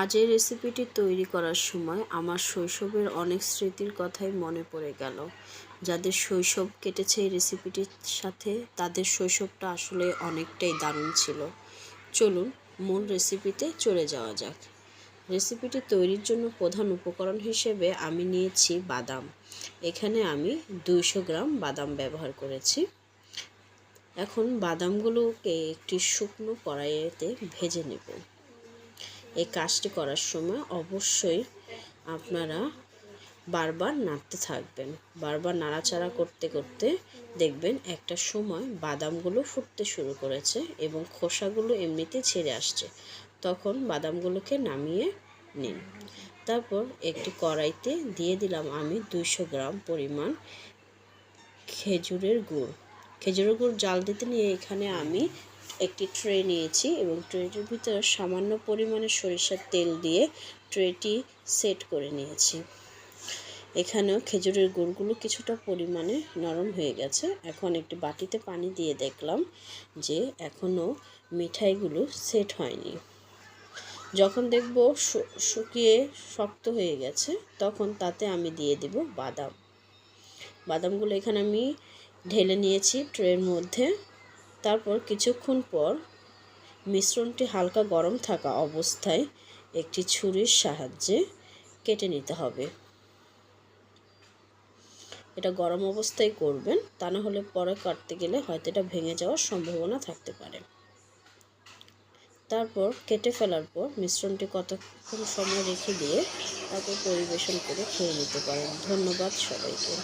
আজ এই রেসিপিটি তৈরি করার সময় আমার শৈশবের অনেক স্মৃতির কথাই মনে পড়ে গেল। যাদের শৈশব কেটেছে এই রেসিপিটির সাথে, তাদের শৈশবটা আসলে অনেকটাই দারুণ ছিল। চলুন মূল রেসিপিতে চলে যাওয়া যাক। রেসিপিটি তৈরির জন্য প্রধান উপকরণ হিসেবে আমি নিয়েছি বাদাম। এখানে আমি দুইশো গ্রাম বাদাম ব্যবহার করেছি। এখন বাদামগুলোকে একটি শুকনো কড়াইয়েতে ভেজে নেব। এই কাজটি করার সময় অবশ্যই আপনারা বারবার নাড়তে থাকবেন। বারবার নাড়াচাড়া করতে করতে দেখবেন একটা সময় বাদামগুলো ফুটতে শুরু করেছে এবং খোসাগুলো এমনিতে ছেড়ে আসছে। তখন বাদামগুলোকে নামিয়ে নিন। তারপর একটি কড়াইতে দিয়ে দিলাম আমি দুইশো গ্রাম পরিমাণ খেজুরের গুড়। খেজুরের গুড় জাল দিতে নিয়ে এখানে আমি একটি ট্রে নিয়েছি এবং ট্রেটির ভিতরে সামান্য পরিমাণে সরিষার তেল দিয়ে ট্রেটি সেট করে নিয়েছি। এখানেও খেজুরের গুড়গুলো কিছুটা পরিমাণে নরম হয়ে গেছে। এখন একটি বাটিতে পানি দিয়ে দেখলাম যে এখনও মিঠাইগুলো সেট হয়নি। যখন দেখব শুকিয়ে শক্ত হয়ে গেছে, তখন তাতে আমি দিয়ে দিব বাদাম। বাদামগুলো এখানে আমি ঢেলে নিয়েছি ট্রের মধ্যে। তারপর কিছুক্ষণ পর মিশ্রণটি হালকা গরম থাকা অবস্থায় একটি ছুরির সাহায্যে কেটে নিতে হবে। এটা গরম অবস্থায় করবেন, তা না হলে পরে কাটতে গেলে হয়তো এটা ভেঙে যাওয়ার সম্ভাবনা থাকতে পারে। তারপর কেটে ফেলার পর মিশ্রণটি কতক্ষণ সময় রেখে দিয়ে তারপর পরিবেশন করে খেয়ে নিতে পারেন। ধন্যবাদ সবাইকে।